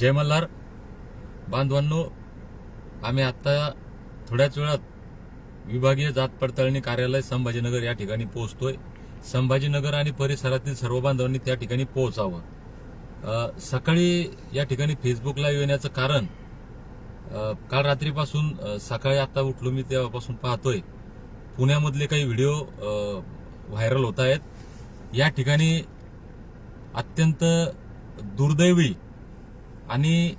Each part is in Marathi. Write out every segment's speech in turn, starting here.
जय मल्हार. बांधवांनो आम्ही आता थोड्याच वेळात विभागीय जात पडताळणी कार्यालय संभाजीनगर या ठिकाणी पोहोचतोय. संभाजीनगर आणि परिसरातील सर्व बांधवांनी त्या ठिकाणी पोहोचावं. सकाळी या ठिकाणी फेसबुकला येण्याचं कारण काल रात्रीपासून सकाळी आता उठलो मी तेव्हापासून पाहतोय. पुण्यामधले काही व्हिडिओ व्हायरल होत आहेत. या ठिकाणी अत्यंत दुर्दैवी आणि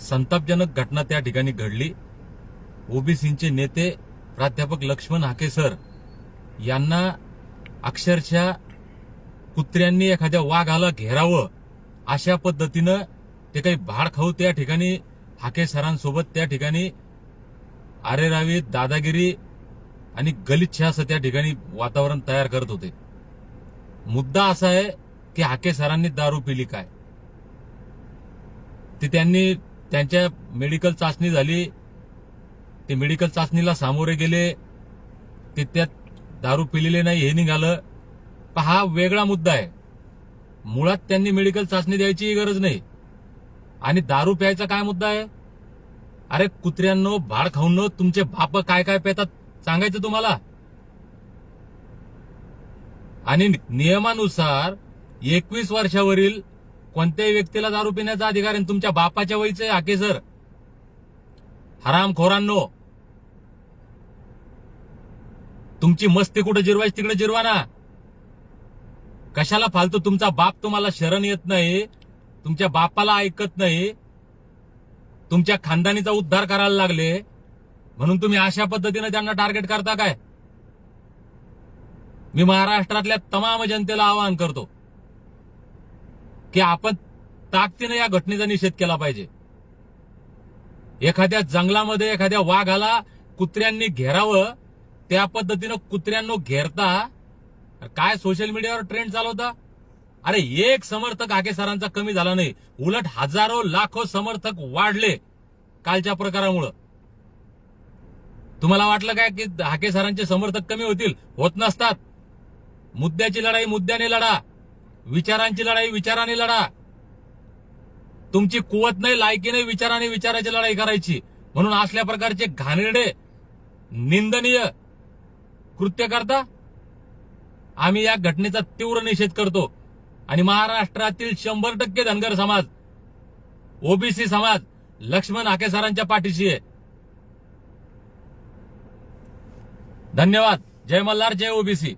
संतापजनक घटना त्या ठिकाणी घडली. ओबीसीचे नेते प्राध्यापक लक्ष्मण हाके सर यांना अक्षरशः कुत्र्यांनी एखाद्या वाघाला घेरावं अशा पद्धतीनं ते काही भाड खाऊ त्या ठिकाणी हाके सरांसोबत त्या ठिकाणी आरेरावी दादागिरी आणि गलिच्छ असं त्या ठिकाणी वातावरण तयार करत होते. मुद्दा असा आहे की हाके सरांनी दारू पिली काय? ते त्यांनी त्यांच्या मेडिकल चाचणी झाली. ते मेडिकल चाचणीला सामोरे गेले. ते त्यात दारू पिलेले नाही हे निघालं. पण हा वेगळा मुद्दा आहे. मुळात त्यांनी मेडिकल चाचणी द्यायची गरज नाही. आणि दारू प्यायचा काय मुद्दा आहे? अरे कुत्र्यांनो भाड खाऊन तुमचे बाप काय काय पेतात सांगायचं तुम्हाला? आणि नियमानुसार एकवीस वर्षावरील कोणत्याही व्यक्तीला दारू पिण्याचा अधिकार आहे तुमच्या बापाच्या वयचं आहे हाके सर. हरामखोरांनो तुमची मस्ती कुठे जिरवायची तिकडे जिरवा ना कशाला फालतू तुमचा बाप तुम्हाला शरण येत नाही तुमच्या बापाला ऐकत नाही तुमच्या खानदानीचा उद्धार करायला लागले म्हणून तुम्ही अशा पद्धतीने त्यांना टार्गेट करता काय? मी महाराष्ट्रातल्या तमाम जनतेला आवाहन करतो. की आपण ताकदीनं या घटनेचा निषेध केला पाहिजे. एखाद्या जंगलामध्ये एखाद्या वाघाला कुत्र्यांनी घेरावं त्या पद्धतीनं कुत्र्यांनो घेरता. काय सोशल मीडियावर ट्रेंड चालवता? अरे एक समर्थक हाके सरांचा कमी झाला नाही. उलट हजारो लाखो समर्थक वाढले कालच्या प्रकारामुळं. तुम्हाला वाटलं काय की हाके सरांचे समर्थक कमी होतील? होत नसतात. मुद्द्याची लढाई मुद्द्याने लढा. विचारांची लढाई विचाराने लढा. तुमची कुवत नाही लायकी नाही विचाराने विचाराची लढाई करायची. म्हणून असल्या प्रकारचे घाणेरडे निंदनीय कृत्य करता आम्ही या घटनेचा तीव्र निषेध करतो. आणि महाराष्ट्रातील शंभर टक्के धनगर समाज ओबीसी समाज लक्ष्मण आकेसरांच्या पाठीशी आहे. धन्यवाद. जय मल्हार जय ओबीसी.